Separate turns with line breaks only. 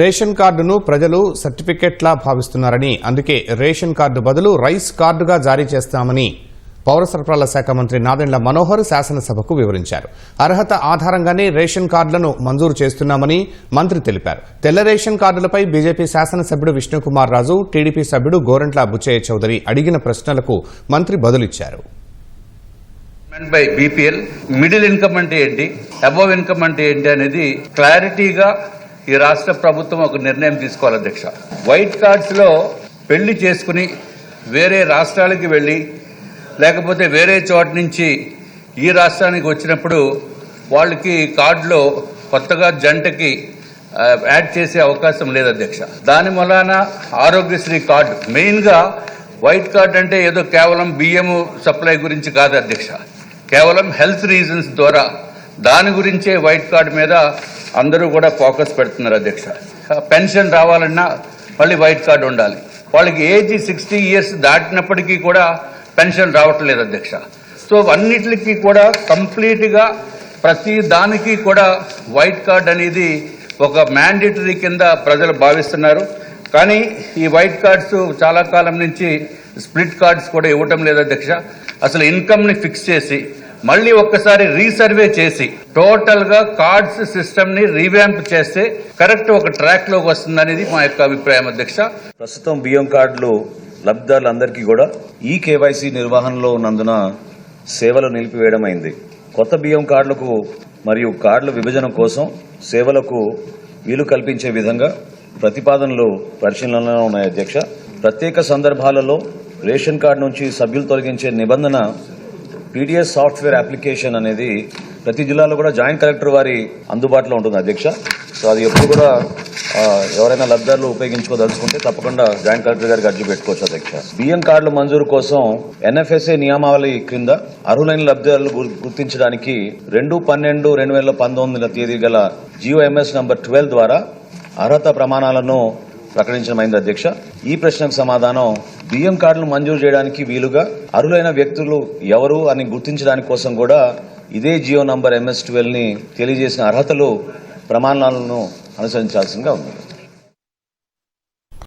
Ration కార్డును ప్రజలు సర్టిఫికెట్లా భావిస్తున్నారని అందుకే రేషన్ కార్డు బదులు రైస్ కార్డుగా జారీ చేస్తామని పౌర సరఫరాల శాఖ మంత్రి నాదెండ్ల మనోహర్ శాసనసభకు వివరించారు. అర్హత ఆధారంగానే రేషన్ కార్డులను మంజూరు చేస్తున్నామని మంత్రి తెలిపారు. తెల్ల రేషన్ కార్డులపై బీజేపీ శాసనసభ్యుడు విష్ణుకుమార్ రాజు టీడీపీ సభ్యుడు గోరంట్ల బుచ్చయ్య చౌదరి అడిగిన ప్రశ్నలకు మంత్రి బదులిచ్చారు.
బై బీపీఎల్ మిడిల్ ఇన్కమ్ అంటే ఏంటి అబవ్ ఇన్కమ్ అంటే ఏంటి అనేది క్లారిటీగా ఈ రాష్ట్ర ప్రభుత్వం ఒక నిర్ణయం తీసుకోవాలి అధ్యక్ష. వైట్ కార్డ్స్లో పెళ్ళి చేసుకుని వేరే రాష్ట్రాలకి వెళ్ళి లేకపోతే వేరే చోట నుంచి ఈ రాష్ట్రానికి వచ్చినప్పుడు వాళ్ళకి కార్డులో కొత్తగా జంటకి యాడ్ చేసే అవకాశం లేదు అధ్యక్ష. దాని వలన ఆరోగ్యశ్రీ కార్డు మెయిన్గా వైట్ కార్డ్ అంటే ఏదో కేవలం బియ్యము సప్లై గురించి కాదు అధ్యక్ష. కేవలం హెల్త్ రీజన్స్ ద్వారా దాని గురించే వైట్ కార్డ్ మీద అందరూ కూడా ఫోకస్ పెడుతున్నారు అధ్యక్ష. పెన్షన్ రావాలన్నా మళ్ళీ వైట్ కార్డు ఉండాలి. వాళ్ళకి ఏజ్ సిక్స్టీ ఇయర్స్ దాటినప్పటికీ కూడా పెన్షన్ రావట్లేదు అధ్యక్ష. సో అన్నిటికీ కూడా కంప్లీట్గా ప్రతి దానికి కూడా వైట్ కార్డ్ అనేది ఒక మ్యాండేటరీ కింద ప్రజలు భావిస్తున్నారు. కానీ ఈ వైట్ కార్డ్స్ చాలా కాలం నుంచి స్ప్లిట్ కార్డ్స్ కూడా ఇవ్వటం లేదు అధ్యక్ష. అసలు ఇన్కమ్ని ఫిక్స్ చేసి మళ్ళీ ఒక్కసారి రీసర్వే చేసి టోటల్గా కార్డ్స్ సిస్టమ్ని రీవ్యాంప్ చేస్తే కరెక్ట్ ఒక ట్రాక్లోకి వస్తుందనేది మా యొక్క అభిప్రాయం అధ్యక్ష.
ప్రస్తుతం బియ్యం కార్డులు లబ్ధిదారులందరికీ కూడా ఈ కేవైసీ నిర్వహణలో ఉన్నందున సేవలు నిలిపివేయడం అయింది. కొత్త బియ్యం కార్డులకు మరియు కార్డుల విభజన కోసం సేవలకు వీలు కల్పించే విధంగా ప్రతిపాదనలు పరిశీలనలో ఉన్నాయి అధ్యక్ష. ప్రత్యేక సందర్భాలలో రేషన్ కార్డు నుంచి సభ్యులు తొలగించే నిబంధన పీడిఎస్ సాఫ్ట్వేర్ అప్లికేషన్ అనేది ప్రతి జిల్లాలో కూడా జాయింట్ కలెక్టర్ వారి అందుబాటులో ఉంటుంది అధ్యక్ష. సో అది ఎప్పుడు కూడా ఎవరైనా లబ్ధారులు ఉపయోగించుకోదలుచుకుంటే తప్పకుండా జాయింట్ కలెక్టర్ గారికి అర్జీ పెట్టుకోవచ్చు అధ్యక్ష. బియ్యం కార్డుల మంజూరు కోసం ఎన్ఎఫ్ఎస్ఏ నియమావళి క్రింద అర్హులైన లబ్ధిదారులు గుర్తించడానికి రెండు పన్నెండు రెండు వేల పంతొమ్మిదిన తేదీ గల జియోఎంఎస్ నంబర్ ట్వెల్వ్ ద్వారా అర్హత ప్రమాణాలను ప్రకటించడమైంది అధ్యక్ష. ఈ ప్రశ్నకు సమాధానం బియ్యం కార్డులు మంజూరు చేయడానికి వీలుగా అర్హులైన వ్యక్తులు ఎవరు అని గుర్తించడానికి కోసం కూడా ఇదే జియో నంబర్ ఎంఎస్ ట్వెల్వ్ని తెలియజేసిన అర్హతలు ప్రమాణాలను అనుసరించాల్సిందిగా ఉంది.